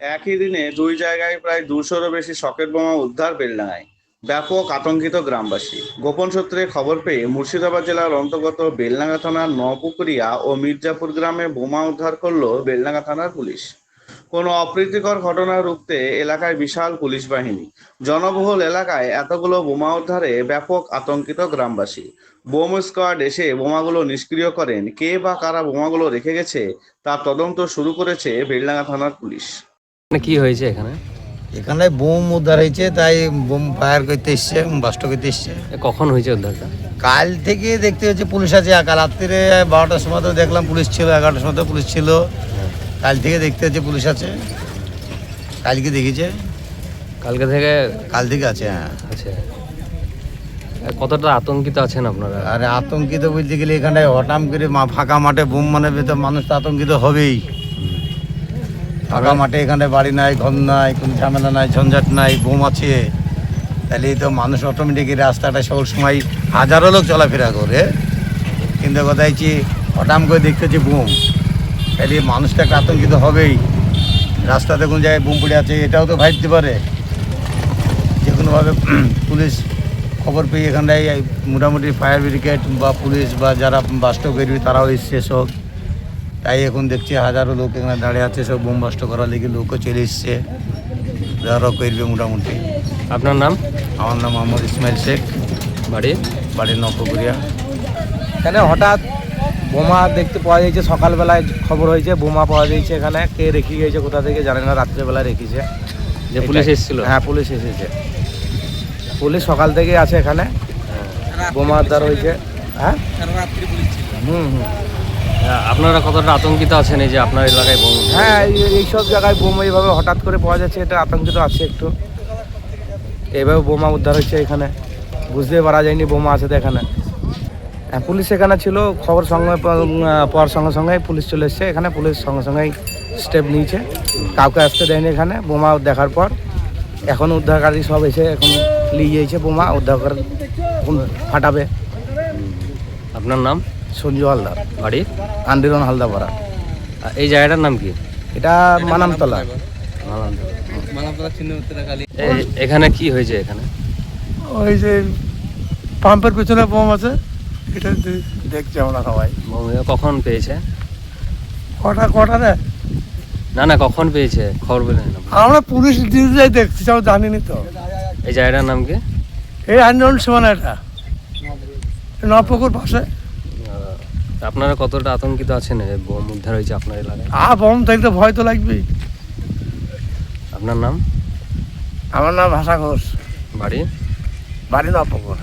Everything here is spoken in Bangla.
একই দিনে দুই জায়গায় প্রায় দুশোরও বেশি সকেট বোমা উদ্ধার বেলডাঙায় ব্যাপক আতঙ্কিত গ্রামবাসী। গোপন সূত্রে খবর পেয়ে মুর্শিদাবাদ জেলার অন্তর্গত বেলডাঙ্গা থানার নপুকুরিয়া ও মির্জাপুর গ্রামে বোমা উদ্ধার করল বেলডাঙ্গা থানার পুলিশ। কোনো অপ্রীতিকর ঘটনা রুখতে এলাকায় বিশাল পুলিশ বাহিনী। জনবহুল এলাকায় এতগুলো বোমা উদ্ধারে ব্যাপক আতঙ্কিত গ্রামবাসী। বোম স্কোয়াড এসে বোমাগুলো নিষ্ক্রিয় করেন। কে বা কারা বোমাগুলো রেখে গেছে তার তদন্ত শুরু করেছে বেলডাঙ্গা থানার পুলিশ। মানে কি হয়েছে এখানে? এখানে বোম উদ্ধার হয়েছে তাই বোম ফায়ার করতে এসছে বাস্ট করতে এসছে। কখন হয়েছে উদ্ধারটা? কাল থেকে দেখতে হচ্ছে পুলিশ আছে কাল রাত্রিরে বারোটার সময় তো দেখলাম পুলিশ ছিল এগারোটার সময় তো পুলিশ ছিল। কাল থেকে দেখতে হচ্ছে পুলিশ আছে। কালকে দেখেছে কালকে থেকে? কাল থেকে আছে হ্যাঁ। আছে কতটা আতঙ্কিত আছেন আপনারা? আর আতঙ্কিত বলতে গেলে এখানটায় হঠাৎ করে মা- ফাঁকা মাঠে বোম মানে তো মানুষ তো আতঙ্কিত হবেই। ফাঁকা মাঠে এখানে বাড়ি নাই ঘর নাই কোনো ঝামেলা নাই ঝঞ্ঝাট নাই বোম আছে। তাহলে তো মানুষ অটোমেটিক রাস্তাটা সব সময় হাজারো লোক চলাফেরা করে। কিন্তু কথা হচ্ছে হঠাৎ করে দেখতে হচ্ছে বোম। তাহলে মানুষটা একটা আতঙ্কিত হবেই। রাস্তাতে কোন জায়গায় বোম পড়ে আছে এটাও তো ভাবতে পারে। যে কোনোভাবে পুলিশ খবর পেয়ে এখানটায় মোটামুটি ফায়ার ব্রিগেড বা পুলিশ বা যারা বাস্ট করবি তারাও এসছে সব। তাই এখন দেখছি হাজারো লোক এখানে দাঁড়িয়ে আছে সব বোম বাস্ট করার লেগে লোকও চলে এসছে। যারাও করবে মোটামুটি। আপনার নাম? আমার নাম মোহাম্মদ ইসমাইল শেখ। বাড়ি? বাড়ির নবপুরিয়া এখানে হঠাৎ বোমা দেখতে পাওয়া যাচ্ছে সকালবেলায় খবর হয়েছে বোমা পাওয়া যাচ্ছে এখানে। কে রেখে গিয়েছে কোথা থেকে জানে না রাত্রেবেলা রেখেছে। যে পুলিশ। এসেছিল? হ্যাঁ পুলিশ এসেছে। পুলিশ সকাল থেকেই আছে এখানে। বোমা উদ্ধার হয়েছে। হ্যাঁ? হুম হুম। আ, আপনারা কতটা আতঙ্কিত আছেন এই যে আপনার এলাকায় বোম? হ্যাঁ এই- এইসব জায়গায় বোমা এইভাবে হঠাৎ করে পাওয়া যাচ্ছে এটা আতঙ্কিত আছে একটু। এইভাবে বোমা উদ্ধার হচ্ছে এখানে। বুঝতে পারা যায়নি বোমা আছে তো এখানে। হ্যাঁ পুলিশ এখানে ছিল খবর সঙ্গে পাওয়ার সঙ্গে সঙ্গে পুলিশ চলে এসছে এখানে পুলিশ সঙ্গে সঙ্গেই স্টেপ নিয়েছে। কাউকে আসতে দেয়নি এখানে বোমা দেখার পর এখন উদ্ধারকারী সব এসে এখন নিয়ে যাইছে বোমা উদ্ধার করে ফাটাবে। আপনার নাম? সঞ্জু হালদার। বাড়ি? আন্দিরন হালদাপাড়া। এই জায়গাটার নাম কি? এটা মানামতলা। এখানে কি হয়েছে এখানে? ওই যে পাম্পের পেছনে বোম আছে। এটা দেখছি আমরা সবাই। বোম কখন পেয়েছে? কটা কটা রে না না কখন পেয়েছে? খবর পেলেন আপনি? আমরা পুলিশ দিতে দেখছি আমরা জানিনি তো। এই জায়গাটার নাম কি? এই আন্দোলন সীমানা এটা। নপুকুর পাশে। আপনারা কতটা আতঙ্কিত আছেন? বোম উদ্ধার হয়েছে আপনার এলাকায়? আ বোম থাকলে ভয় তো লাগবেই। আপনার নাম? আমার নাম ভাষা ঘোষ। বাড়ি? বাড়ি নপুকুর